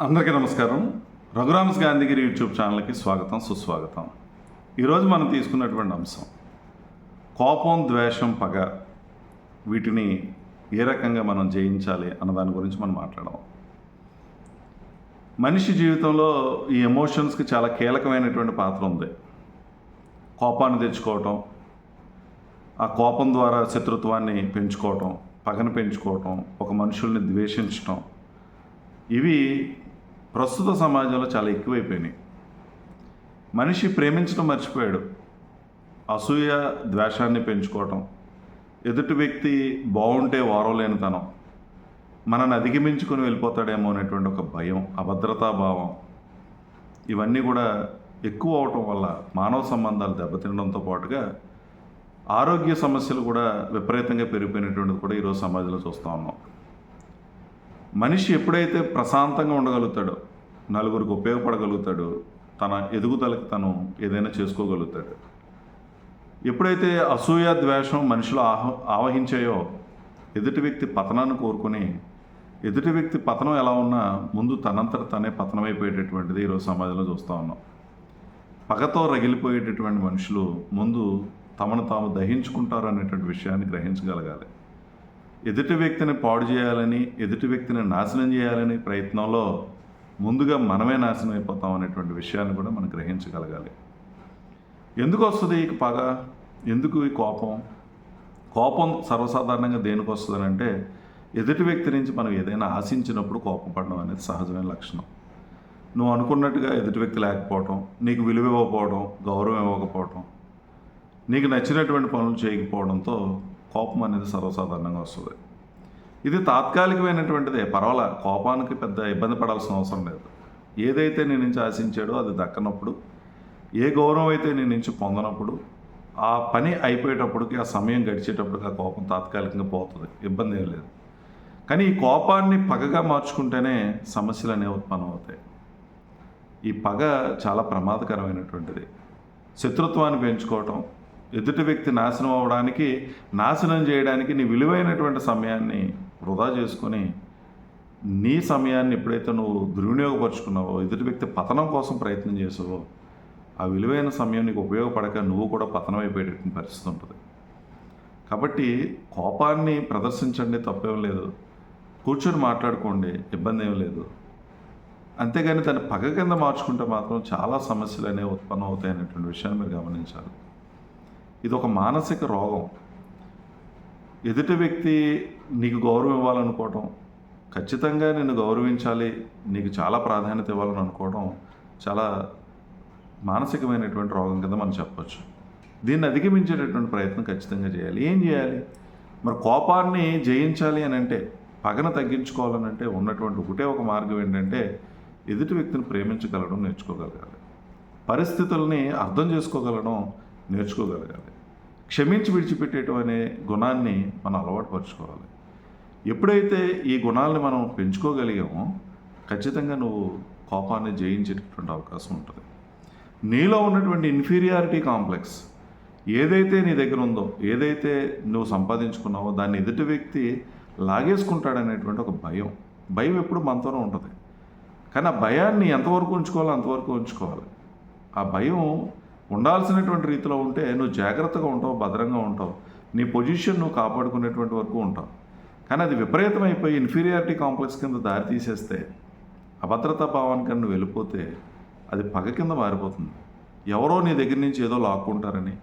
అందరికీ నమస్కారం. రఘురామ్స్ గాంధీగిరి యూట్యూబ్ ఛానల్కి స్వాగతం సుస్వాగతం. ఈరోజు మనం తీసుకున్నటువంటి అంశం కోపం ద్వేషం పగ వీటిని ఏ రకంగా మనం జయించాలి అన్న దాని గురించి మనం మాట్లాడదాం. మనిషి జీవితంలో ఈ ఎమోషన్స్కి చాలా కీలకమైనటువంటి పాత్ర ఉంది. కోపాన్ని తెచ్చుకోవటం ఆ కోపం ద్వారా శత్రుత్వాన్ని పెంచుకోవటం పగను పెంచుకోవటం ఒక మనుషుల్ని ద్వేషించటం ఇవి ప్రస్తుత సమాజంలో చాలా ఎక్కువైపోయినాయి. మనిషి ప్రేమించడం మర్చిపోయాడు. అసూయ ద్వేషాన్ని పెంచుకోవటం. ఎదుటి వ్యక్తి బాగుంటే వారలేనితనం మనల్ని అధిగమించుకొని వెళ్ళిపోతాడేమో అనేటువంటి ఒక భయం అభద్రతా భావం. ఇవన్నీ కూడా ఎక్కువ అవటం వల్ల మానవ సంబంధాలు దెబ్బతినడంతో పాటుగా ఆరోగ్య సమస్యలు కూడా విపరీతంగా పెరిగిపోయినటువంటిది కూడా ఈరోజు సమాజంలో చూస్తూ ఉన్నాం. మనిషి ఎప్పుడైతే ప్రశాంతంగా ఉండగలుగుతాడో నలుగురికి ఉపయోగపడగలుగుతాడో తన ఎదుగుదలకు తను ఏదైనా చేసుకోగలుగుతాడు. ఎప్పుడైతే అసూయ ద్వేషం మనిషిలో ఆహ ఆవహించాయో ఎదుటి వ్యక్తి పతనాన్ని కోరుకొని ఎదుటి వ్యక్తి పతనం ఎలా ఉన్నా ముందు తనంతట తనే పతనమైపోయేటటువంటిది ఈరోజు సమాజంలో చూస్తూ ఉన్నాం. పగతో రగిలిపోయేటటువంటి మనుషులు ముందు తమను తాము దహించుకుంటారు అనేటువంటి విషయాన్ని గ్రహించగలగాలి. ఎదుటి వ్యక్తిని పాడు చేయాలని ఎదుటి వ్యక్తిని నాశనం చేయాలని ప్రయత్నంలో ముందుగా మనమే నాశనం అయిపోతాం అనేటువంటి విషయాన్ని కూడా మనం గ్రహించగలగాలి. ఎందుకు వస్తుంది ఈ పగ? ఎందుకు ఈ కోపం? కోపం సర్వసాధారణంగా దేనికి వస్తుంది అంటే ఎదుటి వ్యక్తి నుంచి మనం ఏదైనా ఆశించినప్పుడు కోపం పడడం అనేది సహజమైన లక్షణం. నువ్వు అనుకున్నట్టుగా ఎదుటి వ్యక్తి లేకపోవడం నీకు విలువ ఇవ్వకపోవడం గౌరవం ఇవ్వకపోవడం నీకు నచ్చినటువంటి పనులు చేయకపోవడంతో కోపం అనేది సర్వసాధారణంగా వస్తుంది. ఇది తాత్కాలికమైనటువంటిదే. పర్వాలా కోపానికి పెద్ద ఇబ్బంది పడాల్సిన అవసరం లేదు. ఏదైతే నీ నుంచి ఆశించాడో అది దక్కనప్పుడు ఏ గౌరవం అయితే నీ నుంచి పొందనప్పుడు ఆ పని అయిపోయేటప్పటికి ఆ సమయం గడిచేటప్పటికి ఆ కోపం తాత్కాలికంగా పోతుంది. ఇబ్బంది ఏం లేదు. కానీ ఈ కోపాన్ని పగగా మార్చుకుంటేనే సమస్యలు అనేవి ఉత్పన్నం అవుతాయి. ఈ పగ చాలా ప్రమాదకరమైనటువంటిది. శత్రుత్వాన్ని పెంచుకోవటం ఎదుటి వ్యక్తి నాశనం అవ్వడానికి నాశనం చేయడానికి నీ విలువైనటువంటి సమయాన్ని వృధా చేసుకొని నీ సమయాన్ని ఎప్పుడైతే నువ్వు దుర్వినియోగపరుచుకున్నావో ఎదుటి వ్యక్తి పతనం కోసం ప్రయత్నం చేసావో ఆ విలువైన సమయం నీకు ఉపయోగపడక నువ్వు కూడా పతనం అయిపోయేటటువంటి పరిస్థితి ఉంటుంది. కాబట్టి కోపాన్ని ప్రదర్శించండి తప్పేం లేదు. కూర్చొని మాట్లాడుకోండి ఇబ్బంది ఏం లేదు. అంతేగాని దాన్ని పగ కింద మార్చుకుంటే మాత్రం చాలా సమస్యలు అనేవి ఉత్పన్నం అవుతాయి అనేటువంటి విషయాన్ని మీరు గమనించాలి. ఇది ఒక మానసిక రోగం. ఎదుటి వ్యక్తి నీకు గౌరవం ఇవ్వాలనుకోవటం ఖచ్చితంగా నిన్ను గౌరవించాలి నీకు చాలా ప్రాధాన్యత ఇవ్వాలని అనుకోవడం చాలా మానసికమైనటువంటి రోగం కింద మనం చెప్పచ్చు. దీన్ని అధిగమించేటటువంటి ప్రయత్నం ఖచ్చితంగా చేయాలి. ఏం చేయాలి? మరి కోపాన్ని జయించాలి అని అంటే పగన తగ్గించుకోవాలనంటే ఉన్నటువంటి ఒకటే ఒక మార్గం ఏంటంటే ఎదుటి వ్యక్తిని ప్రేమించగలడం నేర్చుకోగలగాలి. పరిస్థితుల్ని అర్థం చేసుకోగలడం నేర్చుకోగలగాలి. క్షమించి విడిచిపెట్టేయటం అనే గుణాన్ని మనం అలవాటు పరుచుకోవాలి ఎప్పుడైతే ఈ గుణాలను మనం పెంచుకోగలిగామో ఖచ్చితంగా నువ్వు కోపాన్ని జయించేటటువంటి అవకాశం ఉంటుంది. నీలో ఉన్నటువంటి ఇన్ఫీరియారిటీ కాంప్లెక్స్ ఏదైతే నీ దగ్గర ఉందో ఏదైతే నువ్వు సంపాదించుకున్నావో దాన్ని ఎదుటి వ్యక్తి లాగేసుకుంటాడనేటువంటి ఒక భయం. భయం ఎప్పుడు మనతోనే ఉంటుంది. కానీ ఆ భయాన్ని ఎంతవరకు ఉంచుకోవాలో అంతవరకు ఉంచుకోవాలి. ఆ భయం ఉండాల్సినటువంటి రీతిలో ఉంటే నువ్వు జాగ్రత్తగా ఉంటావు భద్రంగా ఉంటావు. నీ పొజిషన్ నువ్వు కాపాడుకునేటువంటి వరకు ఉంటావు. కానీ అది విపరీతం అయిపోయి ఇన్ఫీరియారిటీ కాంప్లెక్స్ కింద దారి తీసేస్తే అభద్రతా భావానికి నువ్వు వెళ్ళిపోతే అది పగ కింద మారిపోతుంది. ఎవరో నీ దగ్గర నుంచి ఏదో లాక్కుంటారని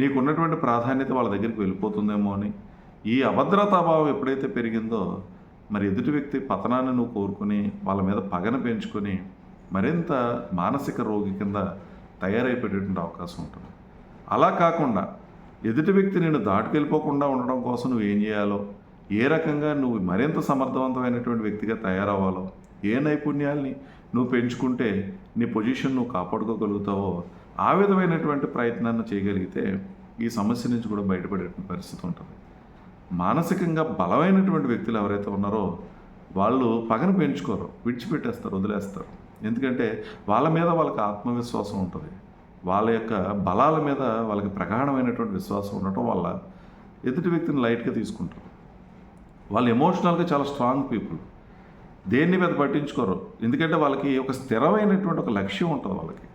నీకున్నటువంటి ప్రాధాన్యత వాళ్ళ దగ్గరికి వెళ్ళిపోతుందేమో అని ఈ అభద్రతా భావం ఎప్పుడైతే పెరిగిందో మరి ఎదుటి వ్యక్తి పతనాన్ని నువ్వు కోరుకుని వాళ్ళ మీద పగన పెంచుకొని మరింత మానసిక రోగి కింద తయారైపోయేటువంటి అవకాశం ఉంటుంది. అలా కాకుండా ఎదుటి వ్యక్తి నేను దాటుకెళ్ళిపోకుండా ఉండడం కోసం నువ్వు ఏం చేయాలో ఏ రకంగా నువ్వు మరింత సమర్థవంతమైనటువంటి వ్యక్తిగా తయారవ్వాలో ఏ నైపుణ్యాల్ని నువ్వు పెంచుకుంటే నీ పొజిషన్ నువ్వు కాపాడుకోగలుగుతావో ఆ విధమైనటువంటి ప్రయత్నాన్ని చేయగలిగితే ఈ సమస్య నుంచి కూడా బయటపడేటువంటి పరిస్థితి ఉంటుంది. మానసికంగా బలమైనటువంటి వ్యక్తులు ఎవరైతే ఉన్నారో వాళ్ళు పగను పెంచుకోరు విడిచిపెట్టేస్తారు వదిలేస్తారు. ఎందుకంటే వాళ్ళ మీద వాళ్ళకి ఆత్మవిశ్వాసం ఉంటుంది. వాళ్ళ యొక్క బలాల మీద వాళ్ళకి ప్రగాఢమైనటువంటి విశ్వాసం ఉండటం వల్ల ఎదుటి వ్యక్తిని లైట్గా తీసుకుంటారు. వాళ్ళు ఎమోషనల్గా చాలా స్ట్రాంగ్ పీపుల్. దేన్ని పెద్ద పట్టించుకోరు. ఎందుకంటే వాళ్ళకి ఒక స్థిరమైనటువంటి ఒక లక్ష్యం ఉంటుంది వాళ్ళకి.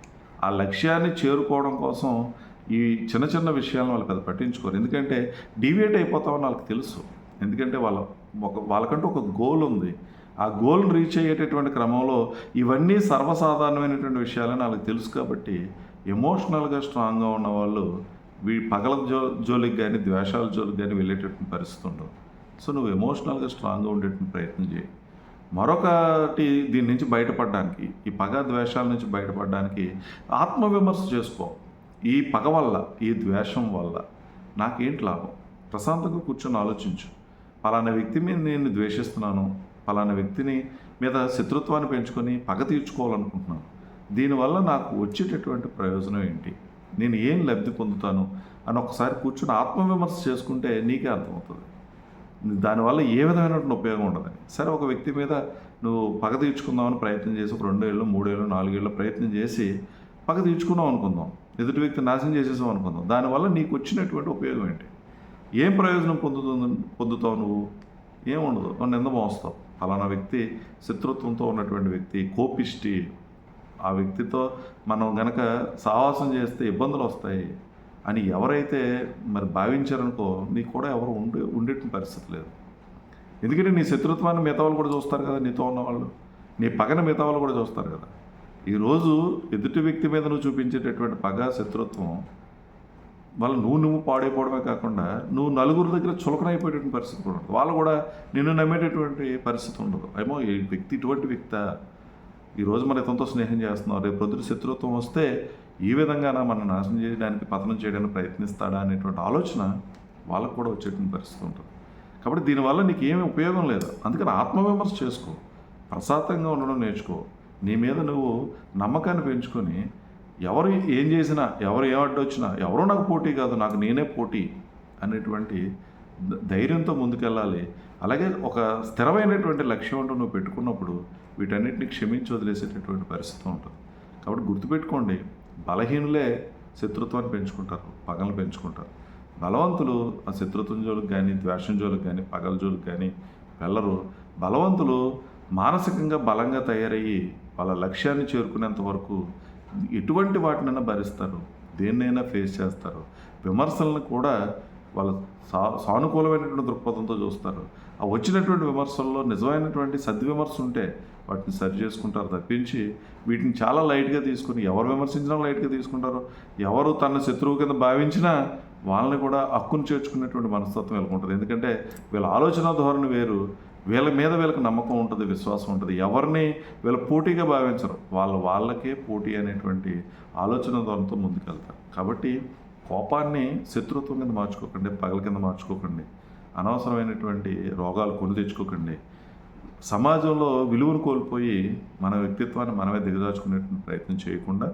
ఆ లక్ష్యాన్ని చేరుకోవడం కోసం ఈ చిన్న చిన్న విషయాలను వాళ్ళు పెద్ద పట్టించుకోరు. ఎందుకంటే డివియేట్ అయిపోతామని వాళ్ళకి తెలుసు. ఎందుకంటే వాళ్ళ ఒక వాళ్ళకంటూ ఒక గోల్ ఉంది. ఆ గోల్ని రీచ్ అయ్యేటటువంటి క్రమంలో ఇవన్నీ సర్వసాధారణమైనటువంటి విషయాలని వాళ్ళకి తెలుసు కాబట్టి ఎమోషనల్గా స్ట్రాంగ్గా ఉన్న వాళ్ళు వీ పగల జో జోలికి కానీ ద్వేషాల జోలికి కానీ వెళ్ళేటటువంటి పరిస్థితి ఉండవు సో నువ్వు ఎమోషనల్గా స్ట్రాంగ్గా ఉండేటువంటి ప్రయత్నం చేయి. మరొకటి దీని నుంచి బయటపడడానికి ఈ పగ ద్వేషాల నుంచి బయటపడడానికి ఆత్మవిమర్శ చేసుకో. ఈ పగ వల్ల ఈ ద్వేషం వల్ల నాకేంటి లాభం? ప్రశాంతంగా కూర్చొని ఆలోచించు. పలానా వ్యక్తి మీద నేను ద్వేషిస్తున్నాను. ఫలానా వ్యక్తిని మీద శత్రుత్వాన్ని పెంచుకొని పగ తీర్చుకోవాలనుకుంటున్నాను. దీనివల్ల నాకు వచ్చేటటువంటి ప్రయోజనం ఏంటి? నేను ఏం లబ్ధి పొందుతాను? అని ఒకసారి కూర్చొని ఆత్మవిమర్శ చేసుకుంటే నీకే అర్థమవుతుంది. దానివల్ల ఏ విధమైనటువంటి ఉపయోగం ఉండదని సరే ఒక వ్యక్తి మీద నువ్వు పగ తీర్చుకుందామని ప్రయత్నం చేసి ఒక రెండేళ్ళు మూడేళ్ళు నాలుగేళ్ళు ప్రయత్నం చేసి పగ తీర్చుకున్నాం అనుకుందాం. ఎదుటి వ్యక్తి నాశనం చేసేసాం అనుకుందాం. దానివల్ల నీకు వచ్చినటువంటి ఉపయోగం ఏంటి? ఏం ప్రయోజనం పొందుతుంది పొందుతావు నువ్వు? ఏముండదు. నన్ను నింద మోస్తావు ఫలానా వ్యక్తి శత్రుత్వంతో ఉన్నటువంటి వ్యక్తి కోపిష్టి ఆ వ్యక్తితో మనం గనక సావాసం చేస్తే ఇబ్బందులు వస్తాయి అని ఎవరైతే మరి భావించారనుకో నీకు కూడా ఎవరు ఉండే ఉండేటువంటి పరిస్థితి లేదు. ఎందుకంటే నీ శత్రుత్వాన్ని మిగతా వాళ్ళు కూడా చూస్తారు కదా నీతో ఉన్నవాళ్ళు నీ పగన మిగతా వాళ్ళు కూడా చూస్తారు కదా. ఈరోజు ఎదుటి వ్యక్తి మీద నువ్వు చూపించేటటువంటి పగ శత్రుత్వం వాళ్ళు నువ్వు నువ్వు పాడైపోవడమే కాకుండా నువ్వు నలుగురు దగ్గర చులకనైపోయేటువంటి పరిస్థితి కూడా ఉండదు. వాళ్ళు కూడా నిన్ను నమ్మేటటువంటి పరిస్థితి ఉండదు. ఏమో ఈ వ్యక్తి ఇటువంటి వ్యక్త ఈరోజు మన ఇతనితో స్నేహం చేస్తున్నావు రేపు పొద్దున శత్రుత్వం వస్తే ఈ విధంగా మనం నాశనం చేయడానికి పతనం చేయడానికి ప్రయత్నిస్తాడా అనేటువంటి ఆలోచన వాళ్ళకు కూడా వచ్చేటువంటి పరిస్థితి ఉంటుంది. కాబట్టి దీనివల్ల నీకు ఏమి ఉపయోగం లేదు. అందుకని ఆత్మవిమర్శ చేసుకో. ప్రశాంతంగా ఉండడం నేర్చుకో. నీ మీద నువ్వు నమ్మకాన్ని పెంచుకొని ఎవరు ఏం చేసినా ఎవరు ఏం అడ్డొచ్చినా ఎవరో నాకు పోటీ కాదు నాకు నేనే పోటీ అనేటువంటి ధైర్యంతో ముందుకెళ్ళాలి. అలాగే ఒక స్థిరమైనటువంటి లక్ష్యం అంటూ నువ్వు పెట్టుకున్నప్పుడు వీటన్నిటిని క్షమించి వదిలేసేటటువంటి పరిస్థితి ఉంటుంది. కాబట్టి గుర్తుపెట్టుకోండి బలహీనులే శత్రుత్వాన్ని పెంచుకుంటారు పగలను పెంచుకుంటారు. బలవంతులు ఆ శత్రుత్వం జోలికి కానీ ద్వేషం జోలికి కానీ పగల జోలికి కానీ వెళ్ళరు. బలవంతులు మానసికంగా బలంగా తయారయ్యి వాళ్ళ లక్ష్యాన్ని చేరుకునేంత వరకు ఎటువంటి వాటినైనా భరిస్తారు. దేన్నైనా ఫేస్ చేస్తారు. విమర్శలను కూడా వాళ్ళ సా సానుకూలమైనటువంటి దృక్పథంతో చూస్తారు. ఆ వచ్చినటువంటి విమర్శల్లో నిజమైనటువంటి సద్విమర్శ ఉంటే వాటిని సరి చేసుకుంటారు తప్పించి వీటిని చాలా లైట్గా తీసుకుని ఎవరు విమర్శించినా లైట్గా తీసుకుంటారు. ఎవరు తన శత్రువు కింద భావించినా వాళ్ళని కూడా హక్కును చేర్చుకునేటువంటి మనస్తత్వం వీళ్ళకుంటుంది. ఎందుకంటే వీళ్ళ ఆలోచన ధోరణి వేరు. వీళ్ళ మీద వీళ్ళకి నమ్మకం ఉంటుంది విశ్వాసం ఉంటుంది. ఎవరిని వీళ్ళ పోటీగా భావించరు. వాళ్ళ వాళ్ళకే పోటీ అనేటువంటి ఆలోచన ధోరణితో ముందుకెళ్తారు. కాబట్టి కోపాన్ని శత్రుత్వం కింద మార్చుకోకండి పగల కింద మార్చుకోకండి. అనవసరమైనటువంటి రోగాలు కొని తెచ్చుకోకండి. సమాజంలో విలువను కోల్పోయి మన వ్యక్తిత్వాన్ని మనమే దిగజార్చుకునేటువంటి ప్రయత్నం చేయకుండా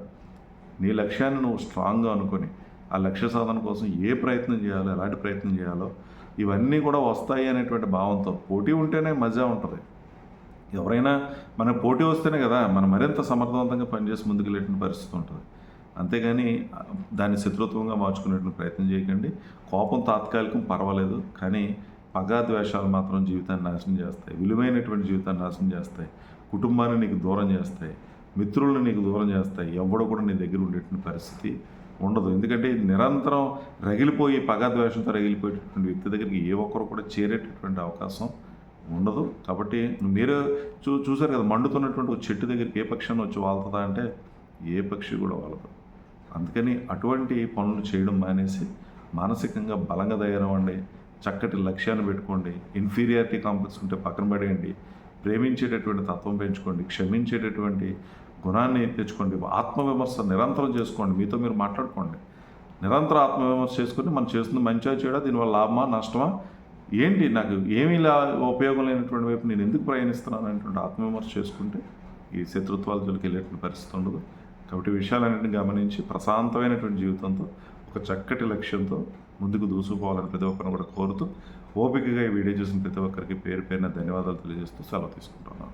నీ లక్ష్యాన్ని నువ్వు స్ట్రాంగ్గా అనుకొని ఆ లక్ష్య సాధన కోసం ఏ ప్రయత్నం చేయాలో ఎలాంటి ప్రయత్నం చేయాలో ఇవన్నీ కూడా వస్తాయి అనేటువంటి భావంతో పోటీ ఉంటేనే మజా ఉంటుంది. ఎవరైనా మన పోటీ వస్తేనే కదా మనం మరింత సమర్థవంతంగా పనిచేసి ముందుకెళ్ళేటువంటి పరిస్థితి ఉంటుంది. అంతేగాని దాన్ని శత్రుత్వంగా మార్చుకునేటువంటి ప్రయత్నం చేయకండి. కోపం తాత్కాలికం పర్వాలేదు కానీ పగా ద్వేషాలు మాత్రం జీవితాన్ని నాశనం చేస్తాయి. విలువైనటువంటి జీవితాన్ని నాశనం చేస్తాయి. కుటుంబాన్ని నీకు దూరం చేస్తాయి. మిత్రులను నీకు దూరం చేస్తాయి. ఎవడు కూడా నీ దగ్గర ఉండేటువంటి పరిస్థితి ఉండదు. ఎందుకంటే నిరంతరం రగిలిపోయి పగాద్వేషంతో రగిలిపోయేటటువంటి వ్యక్తి దగ్గరికి ఏ ఒక్కరు కూడా చేరేటటువంటి అవకాశం ఉండదు. కాబట్టి మీరు చూ చూసారు కదా మండుతున్నటువంటి ఒక చెట్టు దగ్గరికి ఏ పక్షాన్ని వచ్చి వాళ్తుందా అంటే ఏ పక్షి కూడా వాలదు అందుకని అటువంటి పనులు చేయడం మానేసి మానసికంగా బలంగా తయారవ్వండి. చక్కటి లక్ష్యాన్ని పెట్టుకోండి. ఇన్ఫీరియారిటీ కాంప్లెక్స్ ఉంటే పక్కన పడేయండి. ప్రేమించేటటువంటి తత్వం పెంచుకోండి. క్షమించేటటువంటి గుణాన్ని తెచ్చుకోండి ఆత్మవిమర్శ నిరంతరం చేసుకోండి. మీతో మీరు మాట్లాడుకోండి. నిరంతరం ఆత్మవిమర్శ చేసుకుని మనం చేస్తుంది మంచిగా చేయడా దీనివల్ల లాభమా నష్టమా? ఏంటి నాకు ఏమీ లా ఉపయోగం లేనటువంటి వైపు నేను ఎందుకు ప్రయాణిస్తున్నాను అనేటువంటి ఆత్మవిమర్శ చేసుకుంటే ఈ శత్రుత్వాల జోలికి వెళ్ళేటువంటి పరిస్థితి ఉండదు. కాబట్టి విషయాలన్నింటిని గమనించి ప్రశాంతమైనటువంటి జీవితంతో ఒక చక్కటి లక్ష్యంతో ముందుకు దూసుకుపోవాలని ప్రతి ఒక్కరిని కూడా కోరుతూ ఓపికగా ఈ వీడియో చూసిన ప్రతి ఒక్కరికి పేరు పేరున ధన్యవాదాలు తెలియజేస్తూ సెలవు తీసుకుంటున్నాను.